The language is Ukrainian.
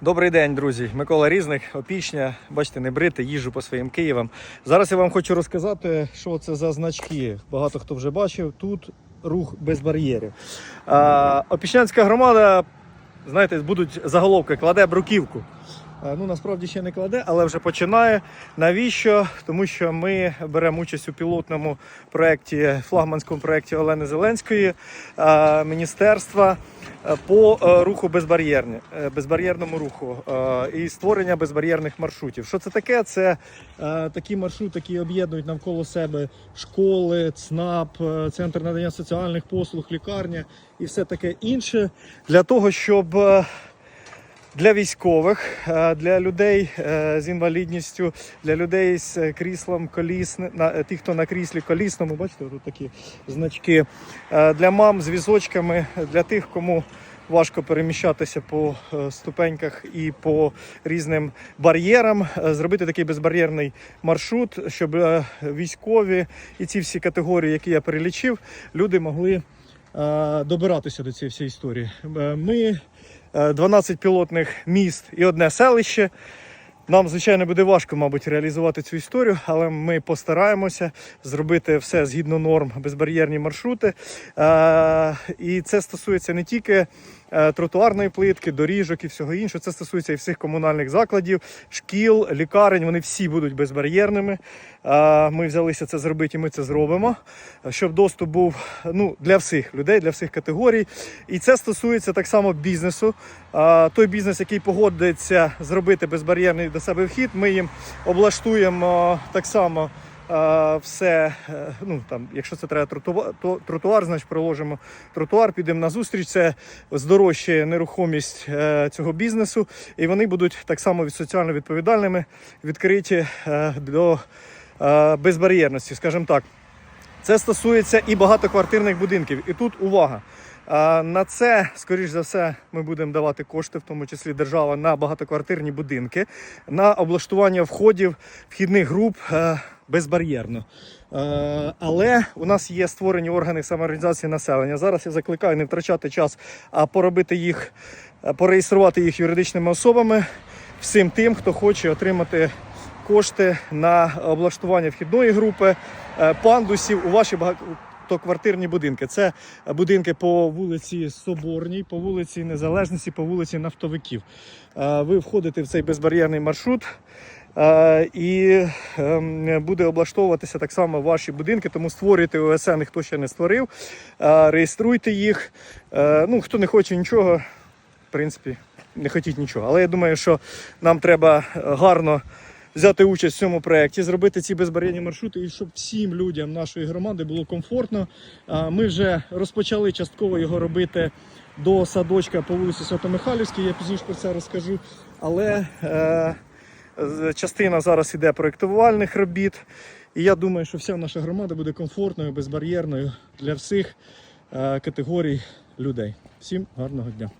Добрий день, друзі. Микола Різник, опічня. Бачите, не брити, їжджу по своїм Києвам. Зараз я вам хочу розказати, що це за значки. Багато хто вже бачив. Тут рух без бар'єрів. Опічнянська громада, знаєте, будуть заголовки, кладе бруківку. А, Ну, насправді ще не кладе, але вже починає. Навіщо? Тому що ми беремо участь у пілотному проєкті, флагманському проєкті Олени Зеленської міністерства е, по е, руху безбар'єрні, е, безбар'єрному руху е, і створення безбар'єрних маршрутів. Що це таке? Це е, такі маршрути, які об'єднують навколо себе школи, ЦНАП, е, центр надання соціальних послуг, лікарня і все таке інше для того, щоб. Для військових, е, для людей е, з інвалідністю, для людей з е, кріслом е, тих, хто на кріслі колісному, бачите, тут такі значки. Для мам з візочками, для тих, кому важко переміщатися по ступеньках і по різним бар'єрам, зробити такий безбар'єрний маршрут, щоб військові і ці всі категорії, які я перелічив, люди могли добиратися до цієї всієї історії. Е, Ми е, 12 пілотних міст і одне селище. Нам, звичайно, буде важко, мабуть, реалізувати цю історію, але ми постараємося зробити все згідно норм, безбар'єрні маршрути. Е, І це стосується не тільки е, тротуарної плитки, доріжок і всього іншого. Це стосується і всіх комунальних закладів, шкіл, лікарень. Вони всі будуть безбар'єрними. Е, Ми взялися це зробити, і ми це зробимо, щоб доступ був ну, для всіх людей, для всіх категорій. І це стосується так само бізнесу. Той бізнес, який погодиться зробити безбар'єрний до себе вхід, ми їм облаштуємо так само. Все, е, ну там, якщо це треба тротуар, то тротуар, значить проложимо тротуар, підемо на зустріч. Це здорожчає нерухомість е, цього бізнесу, і вони будуть так само соціально відповідальними, відкриті е, до безбар'єрності, скажімо так. Це стосується і багатоквартирних будинків. І тут увага. На це, скоріш за все, ми будемо давати кошти, в тому числі держава, на багатоквартирні будинки, на облаштування входів, вхідних груп е, безбар'єрно. Е, Але у нас є створені органи самоорганізації населення. Зараз я закликаю не втрачати час, а поробити їх, е, пореєструвати їх юридичними особами всім тим, хто хоче отримати кошти на облаштування вхідної групи, е, пандусів у ваші багатоквартирні будинки. Це будинки по вулиці Соборній, по вулиці Незалежності, по вулиці Нафтовиків. Е, Ви входите в цей безбар'єрний маршрут. е, І ем, буде облаштовуватися так само ваші будинки, тому створюйте ОСН, хто ще не створив, реєструйте їх. Ну, хто не хоче нічого, в принципі, не хотіть нічого. Але я думаю, що нам треба гарно взяти участь в цьому проєкті, зробити ці безбар'єрні маршрути, і щоб всім людям нашої громади було комфортно. Ми вже розпочали частково його робити до садочка по вулиці Свято-Михайлівській, я пізніше про це розкажу. Але е, частина зараз іде проєктувальних робіт. І я думаю, що вся наша громада буде комфортною, безбар'єрною для всіх е, категорій людей. Всім гарного дня!